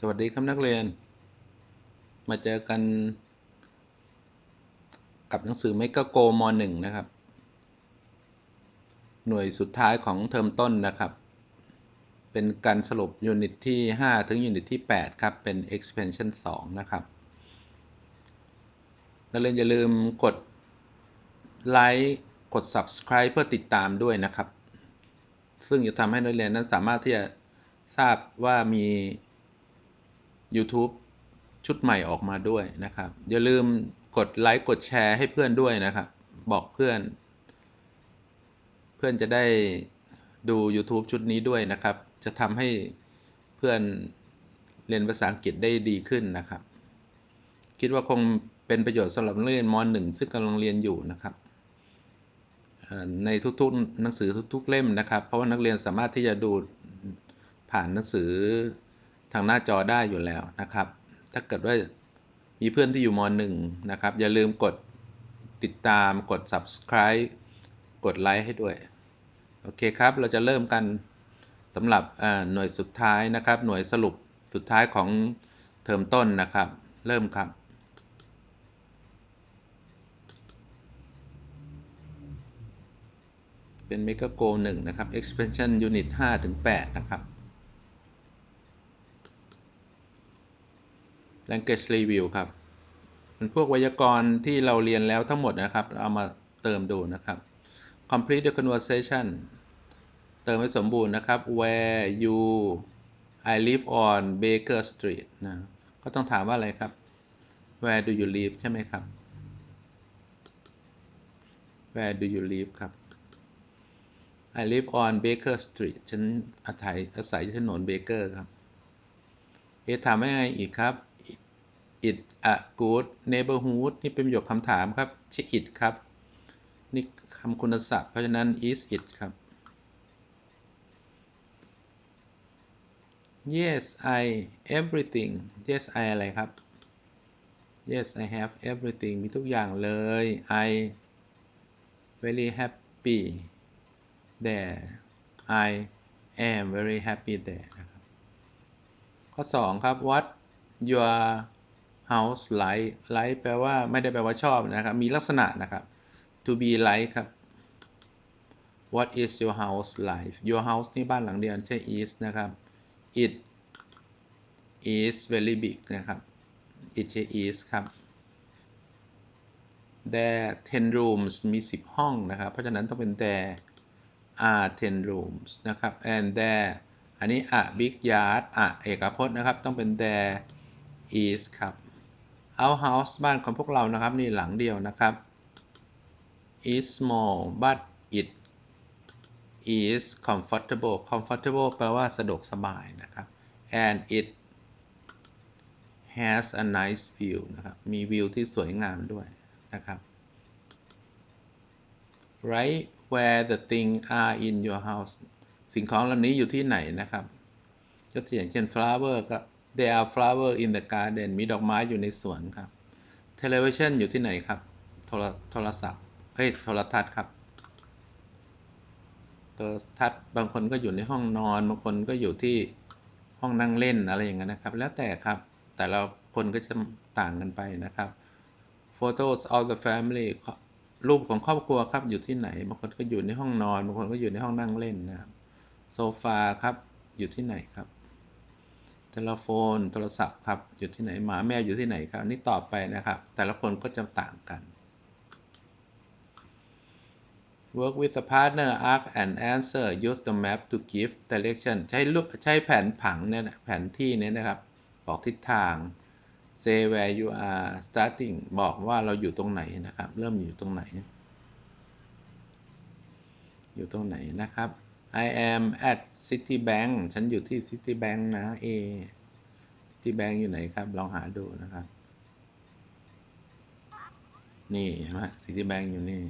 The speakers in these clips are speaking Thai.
สวัสดีครับนักเรียน มาเจอกัน กับหนังสือ m e g a Go ม .1 นะครับ หน่วยสุดท้ายของเทอมต้นนะครับ เป็นการสรุปยูนิตที่ 5 ถึงยูนิตที่ 8 ครับ เป็น expansion 2 นะครับ นักเรียนอย่าลืมกดไลค์กด subscribe เพื่อติดตามด้วยนะครับ ซึ่งจะทำให้นักเรียนนั้นสามารถที่จะทราบว่ามี YouTube ชุดใหม่ออกมาด้วยนะครับ อย่าลืมกดไลค์กดแชร์ให้เพื่อนด้วยนะครับ บอกเพื่อน เพื่อนจะได้ดู YouTube ชุดนี้ด้วยนะครับ จะทำให้เพื่อนเรียนภาษาอังกฤษได้ดีขึ้นนะครับ คิดว่าคงเป็นประโยชน์สำหรับเรียนม .1 ซึ่งกำลังเรียนอยู่นะครับในทุกๆหนังสือทุกๆเล่มนะครับ เพราะว่านักเรียนสามารถที่จะดูผ่านหนังสือางหน้าจอได้อยู่แล้วนะครับ ถ้าเกิดว่ามีเพื่อนที่อยู่ม .1 นะครับ อย่าลืมกดติดตามกด subscribe กดไลค์ให้ด้วย โอเคครับ เราจะเริ่มกันสำหรับหน่วยสุดท้ายนะครับ หน่วยสรุปสุดท้ายของเทอมต้นนะครับ เริ่มครับเป็น Mega Go 1นะครับ Expansion Unit 5ถึง8นะครับ language review ครับเป็นพวกไวยากรณ์ที่เราเรียนแล้วทั้งหมดนะครับ เอามาเติมดูนะครับ complete the conversation เติมให้สมบูรณ์นะครับ where you I live on Baker Street นะ ก็ต้องถามว่าอะไรครับ where do you live ใช่ไหมครับ where do you live ครับ I live on Baker Street ฉันอาศัยอาศัยถนนเบเกอร์ครับ เอถามว่าไงอีกครับ it a good neighborhood นี่เป็นประโยคคำถามครับ ใช่ it ครับ นี่คำคุณศัพท์ เพราะฉะนั้น is it ครับ yes I everything yes I อะไรครับ yes I have everything มีทุกอย่างเลย I very happy there I am very happy there นะครับข้อ 2 ครับ what your house like like แปลว่าไม่ได้แปลว่าชอบนะครับ มีลักษณะนะครับ to be like ครับ what is your house like your house นี่บ้านหลังเดียวใช่ is นะครับ it is very big นะครับ it is ครับ there 10 rooms มี 10 ห้องนะครับ เพราะฉะนั้นต้องเป็น there are 10 rooms นะครับ and there อันนี้ a big yard อะเอกพจน์นะครับ ต้องเป็น there is ครับ our house บ้านของพวกเรานะครับนี่หลังเดียวนะครับ is small but it is comfortable comfortable แปลว่าสะดวกสบายนะครับ and it has a nice view นะครับ มีวิวที่สวยงามด้วยนะครับ right where the things are in your house สิ่งของเหล่านี้อยู่ที่ไหนนะครับยกตัวอย่างเช่น flower ก็ there are flower in the garden มีดอกไม้อยู่ในสวนครับ television อยู่ที่ไหนครับ โทรโทรศัพท์เฮ้ยโทรทัศน์ครับโทรทัศน์บางคนก็อยู่ในห้องนอน บางคนก็อยู่ที่ห้องนั่งเล่นอะไรอย่างเงี้ยนะครับ แล้วแต่ครับ แต่ละคนก็จะต่างกันไปนะครับ photos of the family รูปของครอบครัวครับอยู่ที่ไหน บางคนก็อยู่ในห้องนอน บางคนก็อยู่ในห้องนั่งเล่นนะครับโซฟาครับอยู่ที่ไหนครับ ทรโฟน โทรศัพท์ครับ อยู่ที่ไหนหมาแมวอยู่ที่ไหนครับนี่ตอบไปนะครับ แต่ละคนก็จะต่างกัน work with the partner ask and answer use the map to give direction ใช้รูปใช้แผนผังเนี่ยแผนที่เนี่ยนะครับ บอกทิศทาง say where you are starting บอกว่าเราอยู่ตรงไหนนะครับ เริ่มอยู่ตรงไหน อยู่ตรงไหนนะครับ I am at Citibank ฉันอยู่ที่ Citibank นะ A Citibank อยู่ไหนครับ ลองหาดูนะครับ นี่เห็นไหม Citibank อยู่นี่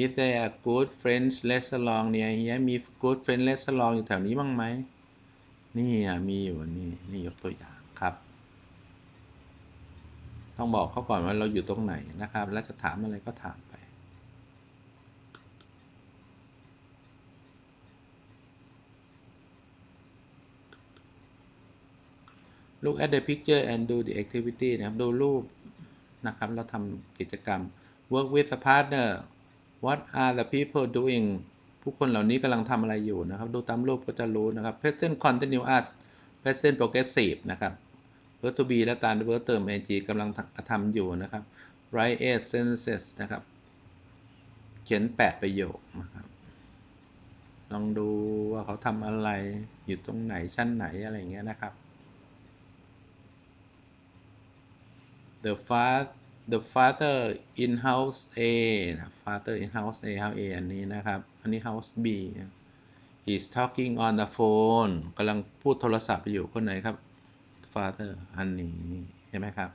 Is there a good French restaurant near here มี good French restaurant อยู่แถวนี้บ้างไหม นี่มีอยู่นี่ นี่ยกตัวอย่างครับ ต้องบอกเขาก่อนว่าเราอยู่ตรงไหนนะครับ แล้วจะถามอะไรก็ถามไป look at the picture and do the activity นะครับ ดูรูปนะครับ แล้วทำกิจกรรม work with a partner what are the people doing ผู้คนเหล่านี้กำลังทำอะไรอยู่นะครับ ดูตามรูปก็จะรู้นะครับ present continuous present progressive นะครับ verb to be และการ verb เติม ing กำลังทำอยู่นะครับ write eight sentences นะครับ เขียน 8 ประโยคนะครับลองดูว่าเขาทำอะไรอยู่ตรงไหนชั้นไหนอะไรอย่างเงี้ยนะครับ the father the father in house A father in house A house A อันนี้นะครับ อันนี้ house B นะ he's talking on the phone กำลังพูดโทรศัพท์อยู่คนไหนครับ father อันนี้เห็นไหมครับ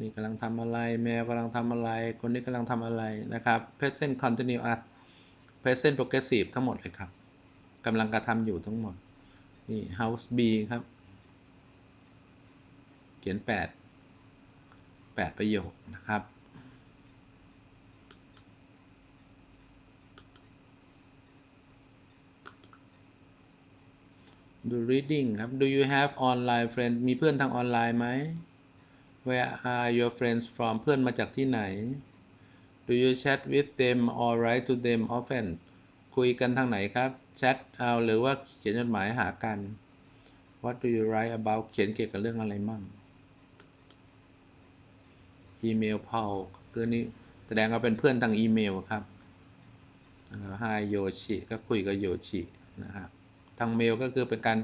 นี่กำลังทำอะไร แมวกำลังทำอะไร คนนี้กำลังทำอะไรนะครับ present continuous present progressive ทั้งหมดเลยครับกำลังกระทำอยู่ทั้งหมด นี่ house B ครับ เขียน 8 8 ประโยคนะครับดู reading ครับ do you have online friend มีเพื่อนทางออนไลน์ไหม where are your friends from เพื่อนมาจากที่ไหน do you chat with them or write to them often คุยกันทางไหนครับแชทเอาหรือว่าเขียนจดหมายหากัน what do you write about เขียนเกี่ยวกับเรื่องอะไรมั่ง อีเมลพอลคือนี่แสดงว่าเป็นเพื่อนทางอีเมลครับไฮโยชิก็คุยกับโยชินะครับทางเมลก็คือเป็นการ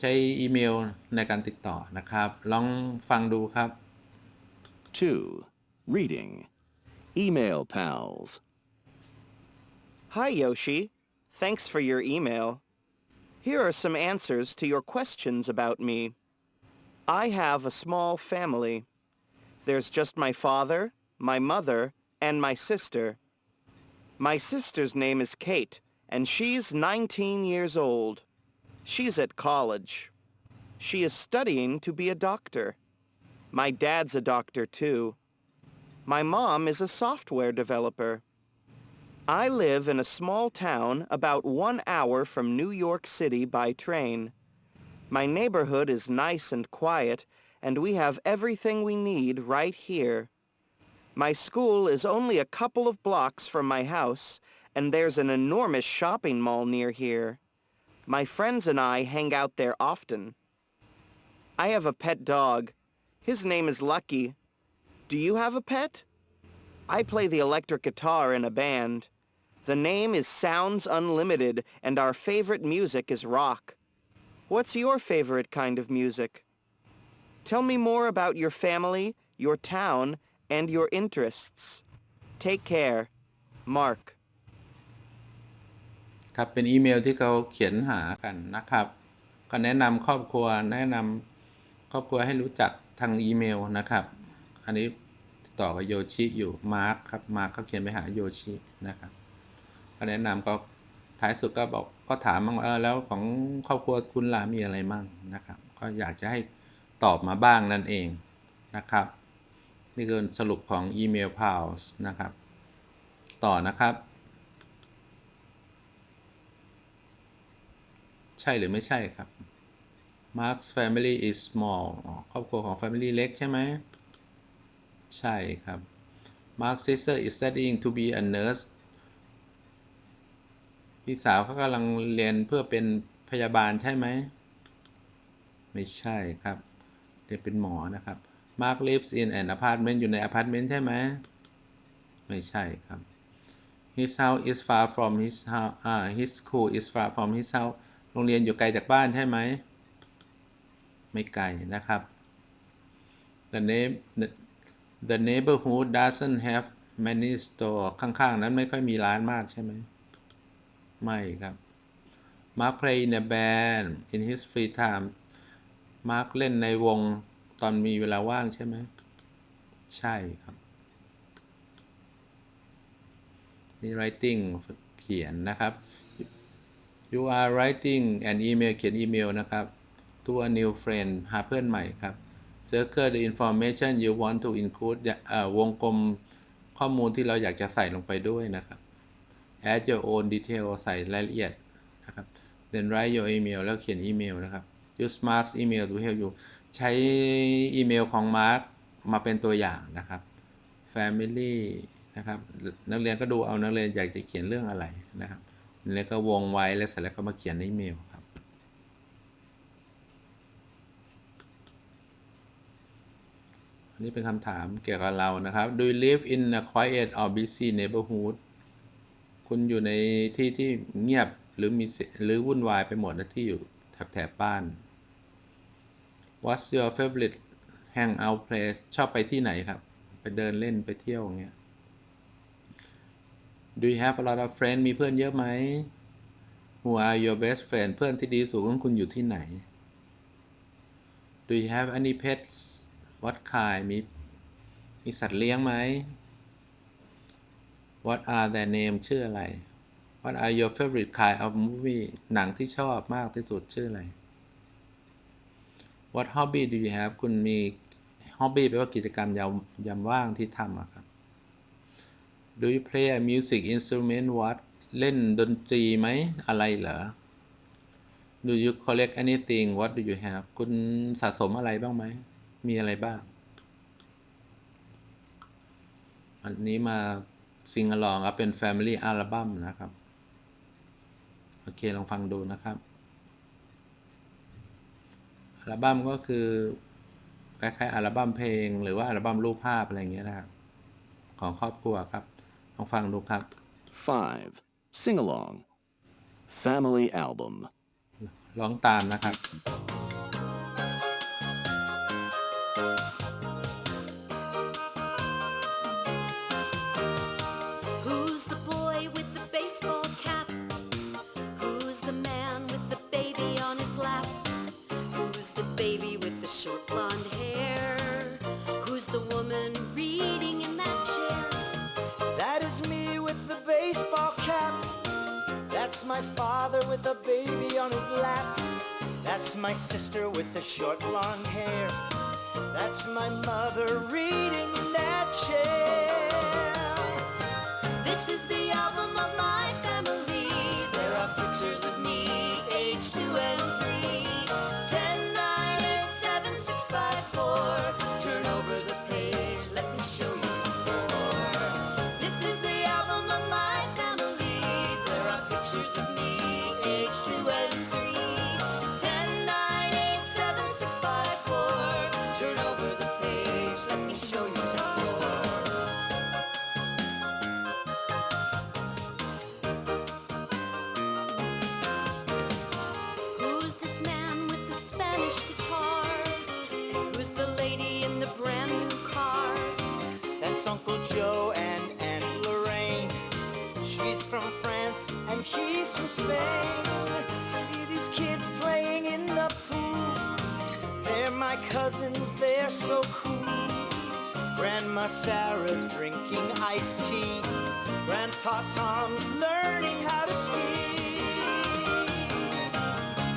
ใช้อีเมลในการติดต่อนะครับ ลองฟังดูครับ 2. Reading. Email pals. Hi, Yoshi. Thanks for your email. Here are some answers to your questions about me. I have a small family. There's just my father, my mother, and my sister. My sister's name is Kate, and she's 19 years old. She's at college. She is studying to be a doctor. My dad's a doctor too. My mom is a software developer. I live in a small town about one hour from New York City by train. My neighborhood is nice and quiet, and we have everything we need right here. My school is only a couple of blocks from my house, and there's an enormous shopping mall near here. My friends and I hang out there often. I have a pet dog. His name is Lucky. Do you have a pet? I play the electric guitar in a band. The name is Sounds Unlimited, and our favorite music is rock. What's your favorite kind of music? Tell me more about your family, your town, and your interests. Take care. Mark. ครับ เป็นอีเมลที่เขาเขียนหากันนะครับ ก็แนะนำครอบครัว แนะนำครอบครัวให้รู้จักทางอีเมลนะครับ อันนี้ติดต่อกับโยชิอยู่ มาร์คครับ มาร์คเขาเขียนไปหาโยชินะครับ ก็แนะนำก็ท้ายสุดก็บอกก็ถามมั่งเออแล้วของครอบครัวคุณล่ะมีอะไรมั่งนะครับ ก็อยากจะให้ ตอบมาบ้างนั่นเองนะครับ นี่คือสรุปของอีเมล pals นะครับ ต่อนะครับ ใช่หรือไม่ใช่ครับ Mark's family is small ครอบครัวของ family เล็กใช่ไหม ใช่ครับ Mark's sister is studying to be a nurse พี่สาวเขากำลังเรียนเพื่อเป็นพยาบาลใช่ไหม ไม่ใช่ครับ เรียเป็นหมอนะครับ Mark lives in an apartment อยู่ในอพาร์ตเมนต์ใช่ไหม ไม่ใช่ครับ His house is far from his house อ่า his school is far from his house โรงเรียนอยู่ไกลจากบ้านใช่ไหม ไม่ไกลนะครับ The name the, the neighborhood doesn't have many store ข้างๆ นั้นไม่ค่อยมีร้านมากใช่ไหม ไม่ครับ Mark play in a band in his free time Mark เล่นในวงตอนมีเวลาว่างใช่ไหม ใช่ครับ นี่ writing ฝึกเขียนนะครับ you are writing an email เขียนอีเมลนะครับ to a new friend หาเพื่อนใหม่ครับ circle the information you want to include วงกลมข้อมูลที่เราอยากจะใส่ลงไปด้วยนะครับ add your own detail ใส่รายละเอียดนะครับ then write your email แล้วเขียนอีเมลนะครับ use Mark's email to help you ใช้อีเมลของ Mark มาเป็นตัวอย่างนะครับ family นะครับนักเรียนก็ดูเอานักเรียนอยากจะเขียนเรื่องอะไรนะครับ แล้วก็วงไว้แล้วเสร็จแล้วก็มาเขียนในอีเมลครับ อันนี้เป็นคำถามเกี่ยวกับเรานะครับ Do you live in a quiet or busy neighborhood คุณอยู่ในที่ที่เงียบหรือมีหรือวุ่นวายไปหมดนะที่อยู่แถบแถบบ้าน What's your favorite hangout place ชอบไปที่ไหนครับ ไปเดินเล่นไปเที่ยวอย่างเงี้ย Do you have a lot of friends มีเพื่อนเยอะไหม Who are your best friend เพื่อนที่ดีสุดของคุณอยู่ที่ไหน Do you have any pets What kind มีมีสัตว์เลี้ยงไหม What are their name ชื่ออะไร What are your favorite kind of movie หนังที่ชอบมากที่สุดชื่ออะไร What hobby do you have คุณมี hobby แปลว่ากิจกรรมยามยามว่างที่ทำอะครับ Do you play a music instrument what เล่นดนตรีไหมอะไรเหรอ Do you collect anything what do you have คุณสะสมอะไรบ้างไหม มีอะไรบ้าง อันนี้มาซิง a ลองครับเป็น Family Album นะครับ โอเค ลองฟังดูนะครับ อัลบั้มก็คือคล้ายๆอัลบั้มเพลง หรือว่าอัลบั้มรูปภาพอะไรอย่างเงี้ยนะครับของครอบครัวครับลองฟังดูครับ 5. Sing along. Family album. ร้องตามนะครับ my father with a baby on his lap. That's my sister with the short blonde hair. That's my mother reading in that chair. This is the album of my so cool. Grandma Sarah's drinking iced tea. Grandpa Tom's learning how to ski.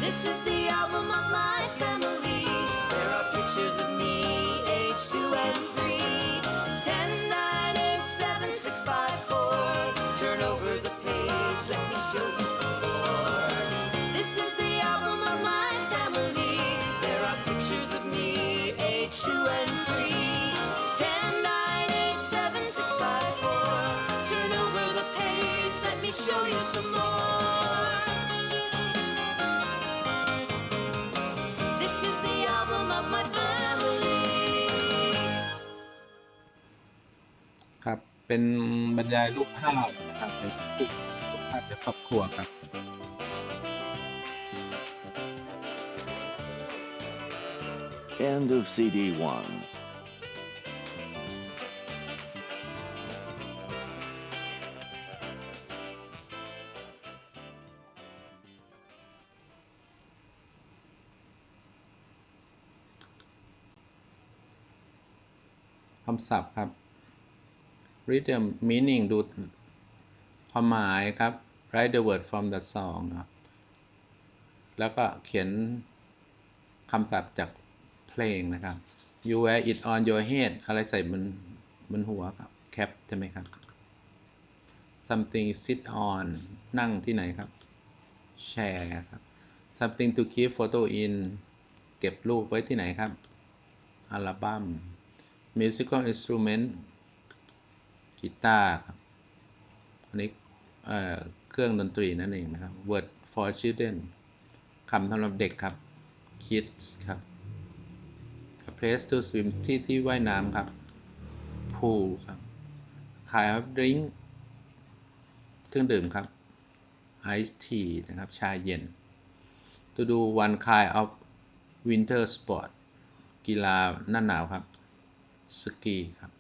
This is the album of my family. There are pictures of me, เป็นบรรยายรูปภาพนะครับเป็นรูปรูปภาพในครอบครัวครับ End of CD 1. คำศัพท์ครับ read the meaning ดูความหมายครับ write the word from the song ครับแล้วก็เขียนคำศัพท์จากเพลงนะครับ you wear it on your head อะไรใส่บนบนหัวครับ cap ใช่ไหมครับ something sit on นั่งที่ไหนครับ chair ครับ something to keep photo in เก็บรูปไว้ที่ไหนครับ อัลบั้ม musical instrument กีตาร์ครับอันนี้เเครื่องดนตรีนั่นเองนะครับ word for children คำสำหรับเด็กครับ kids ครับ place to swim ที่ที่ว่ายน้ำครับ pool ครับ kind of drink เครื่องดื่มครับ ice tea นะครับ ชาเย็น to do one kind of winter sport กีฬาหน้าหนาวครับ สกีครับ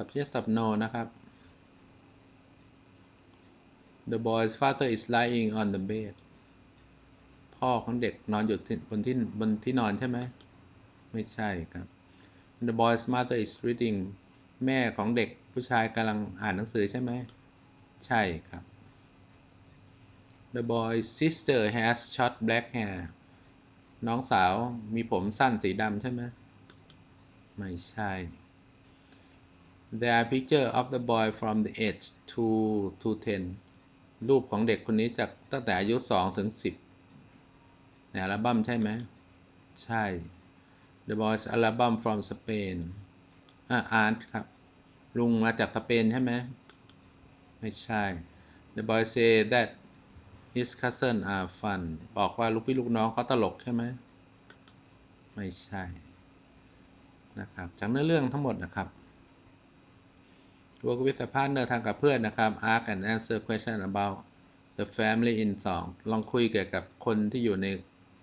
ตอบ yes ตอบ no นะครับ The boy's father is lying on the bed พ่อของเด็กนอนอยู่บนที่บนที่นอนใช่ไหม ไม่ใช่ครับ The boy's mother is reading แม่ของเด็กผู้ชายกำลังอ่านหนังสือใช่ไหม ใช่ครับ The boy's sister has short black hair น้องสาวมีผมสั้นสีดำใช่ไหม ไม่ใช่ There are picture of the boy from the age 2 to 10รูปของเด็กคนนี้จากตั้งแต่อายุ2ถึง 10ในอัลบั้มใช่ไหม ใช่ The Boys Album from Spain อ่าอาร์ตครับ ลุงมาจากสเปนใช่ไหม ไม่ใช่ The boys say that his cousin are fun บอกว่าลูกพี่ลูกน้องเขาตลกใช่ไหม ไม่ใช่ นะครับจากเนื้อเรื่องทั้งหมดนะครับ work with a partner ทางกับเพื่อนนะครับ ask and answer question about the family in song ลองคุยเกี่ยวกับคนที่อยู่ใน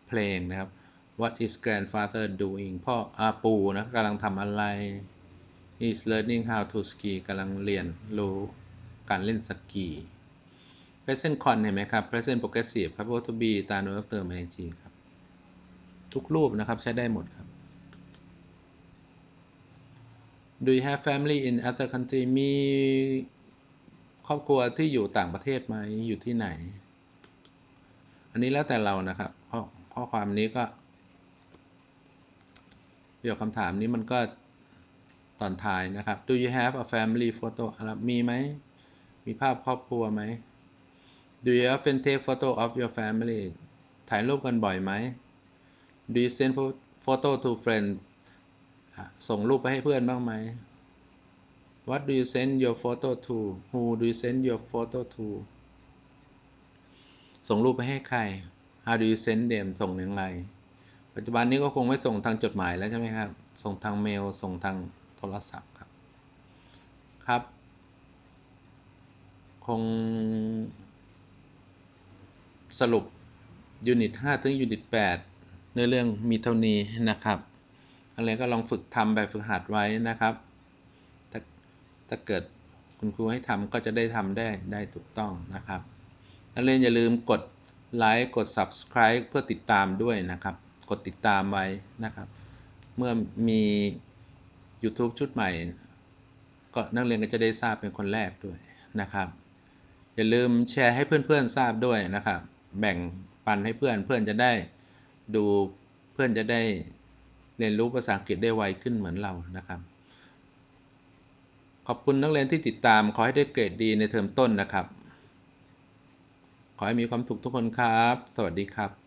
เพลงนะครับ what is grandfather doing พ่ออาปูนะกำลังทำอะไร he is learning how to ski กำลังเรียนรู้การเล่นสกี present con เห็นไหมครับ present progressive ครับ verb to be ตามด้วยเติม ing ครับ ทุกรูปนะครับใช้ได้หมดครับ Do you have family in other country มีครอบครัวที่อยู่ต่างประเทศไหมอยู่ที่ไหน อันนี้แล้วแต่เรานะครับข้อข้อความนี้ก็เกี่ยวกับคำถามนี้มันก็ตอนท้ายนะครับ Do you have a family photo มีไหม มีภาพครอบครัวไหม Do you often take photo of your family ถ่ายรูปกันบ่อยไหม Do you send photo to friends ส่งรูปไปให้เพื่อนบ้างไหม What do you send your photo to Who do you send your photo to ส่งรูปไปให้ใคร How do you send them ส่งยังไงปัจจุบันนี้ก็คงไม่ส่งทางจดหมายแล้วใช่ไหมครับ ส่งทางเมล ส่งทางโทรศัพท์ครับ ครับ คงสรุปยูนิต 5 ถึงยูนิต 8 ในเรื่องมีเท่านี้นะครับ อะไรก็ลองฝึกทำแบบฝึกหัดไว้นะครับ ถ้าถ้าเกิดคุณครูให้ทำก็จะได้ทำได้ได้ถูกต้องนะครับ นักเรียนอย่าลืมกดไลค์กด subscribe เพื่อติดตามด้วยนะครับ กดติดตามไว้นะครับ เมื่อมี YouTube ชุดใหม่ ก็นักเรียนก็จะได้ทราบเป็นคนแรกด้วยนะครับ อย่าลืมแชร์ให้เพื่อนๆทราบด้วยนะครับ แบ่งปันให้เพื่อนเพื่อนจะได้ดูเพื่อนจะได้ เรียนรู้ภาษาอังกฤษได้ไวขึ้นเหมือนเรานะครับ ขอบคุณนักเรียนที่ติดตาม ขอให้ได้เกรดดีในเทอมต้นนะครับ ขอให้มีความสุขทุกคนครับ สวัสดีครับ